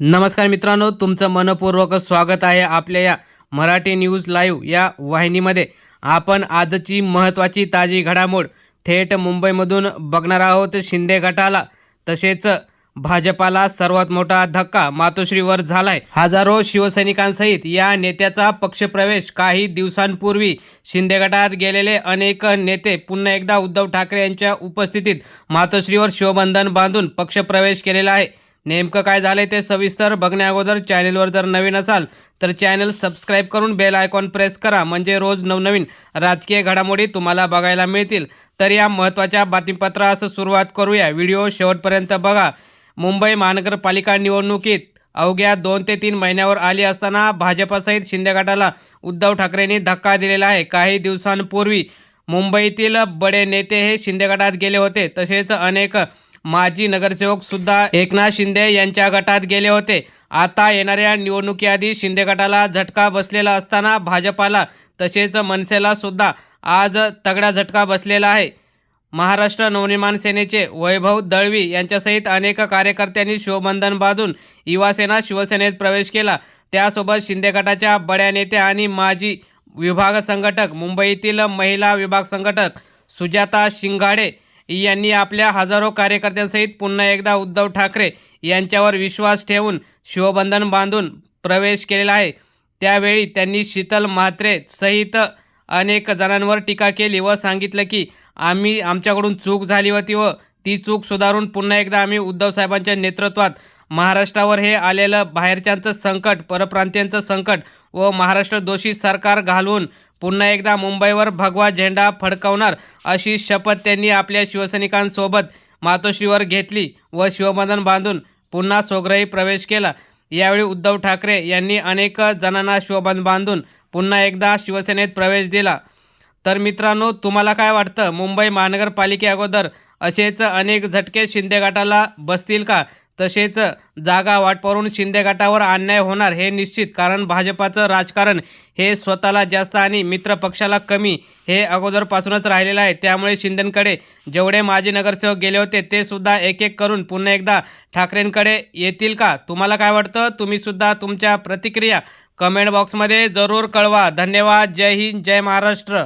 नमस्कार मित्रांनो तुमचं मनपूर्वक स्वागत आहे आपल्या या मराठी न्यूज लाईव्ह या वाहिनीमध्ये. आपण आजची महत्त्वाची ताजी घडामोड थेट मुंबईमधून बघणार आहोत. शिंदे गटाला तसेच भाजपाला सर्वात मोठा धक्का मातोश्रीवर झालाय. हजारो शिवसैनिकांसहित या नेत्याचा पक्षप्रवेश काही दिवसांपूर्वी शिंदे गटात गेलेले अनेक नेते पुन्हा एकदा उद्धव ठाकरे यांच्या उपस्थितीत मातोश्रीवर शिवबंधन बांधून पक्षप्रवेश केलेला आहे. नेमकं काय झालंय ते सविस्तर बघण्या अगोदर चॅनेलवर जर नवीन असाल तर चॅनल सबस्क्राईब करून बेल आयकॉन प्रेस करा. म्हणजे रोज नवनवीन राजकीय घडामोडी तुम्हाला बघायला मिळतील. तर या महत्त्वाच्या बातमीपत्रास सुरुवात करूया. व्हिडिओ शेवटपर्यंत बघा. मुंबई महानगरपालिका निवडणुकीत अवघ्या दोन ते तीन महिन्यावर आली असताना भाजपासहित शिंदे गटाला उद्धव ठाकरेंनी धक्का दिलेला आहे. काही दिवसांपूर्वी मुंबईतील बडे नेते हे शिंदे गटात गेले होते. तसेच अनेक माजी नगरसेवक सुद्धा एकनाथ शिंदे यांच्या गटात गेले होते. आता येणाऱ्या निवडणुकीआधी शिंदे गटाला झटका बसलेला असताना भाजपाला तसेच मनसेला सुद्धा आज तगडा झटका बसलेला आहे. महाराष्ट्र नवनिर्माण सेनेचे वैभव दळवी यांच्यासहित अनेक कार्यकर्त्यांनी शिवबंधन बांधून युवासेना शिवसेनेत प्रवेश केला. त्यासोबत शिंदे गटाच्या बड्या नेत्या आणि माजी विभाग संघटक मुंबईतील महिला विभाग संघटक सुजाता शिंगाडे यांनी आपल्या हजारो कार्यकर्त्यांसहित पुन्हा एकदा उद्धव ठाकरे यांच्यावर विश्वास ठेवून शिवबंधन बांधून प्रवेश केलेला आहे. त्यावेळी त्यांनी शीतल म्हात्रे सहित अनेक जणांवर टीका केली व सांगितलं की आम्ही आमच्याकडून चूक झाली होती व ती चूक सुधारून पुन्हा एकदा आम्ही उद्धव साहेबांच्या नेतृत्वात महाराष्ट्रावर हे आलेलं बाहेरच्यांचं संकट परप्रांतीयांचं संकट व महाराष्ट्र दोषी सरकार घालवून पुन्हा एकदा मुंबईवर भगवा झेंडा फडकवणार अशी शपथ त्यांनी आपल्या शिवसैनिकांसोबत मातोश्रीवर घेतली व शिवबंधन बांधून पुन्हा सोगराई प्रवेश केला. यावेळी उद्धव ठाकरे यांनी अनेक जणांना शिवबंध बांधून पुन्हा एकदा शिवसेनेत प्रवेश दिला. तर मित्रांनो तुम्हाला काय वाटतं? मुंबई महानगरपालिके अगोदर असेच अनेक झटके शिंदे गटाला बसतील का? तसेच जागा वाटपावरून शिंदे गटावर अन्याय होणार हे निश्चित कारण भाजपाचं राजकारण हे स्वतःला जास्त आणि मित्र पक्षाला कमी हे अगोदरपासूनच राहिलेलं आहे. त्यामुळे शिंदेकडे जेवढे माजी नगरसेवक गेले होते ते सुद्धा एक एक करून पुन्हा एकदा ठाकरेंकडे येतील का? तुम्हाला काय वाटतं? तुम्हीसुद्धा तुमच्या प्रतिक्रिया कमेंट बॉक्समध्ये जरूर कळवा. धन्यवाद. जय हिंद. जय महाराष्ट्र.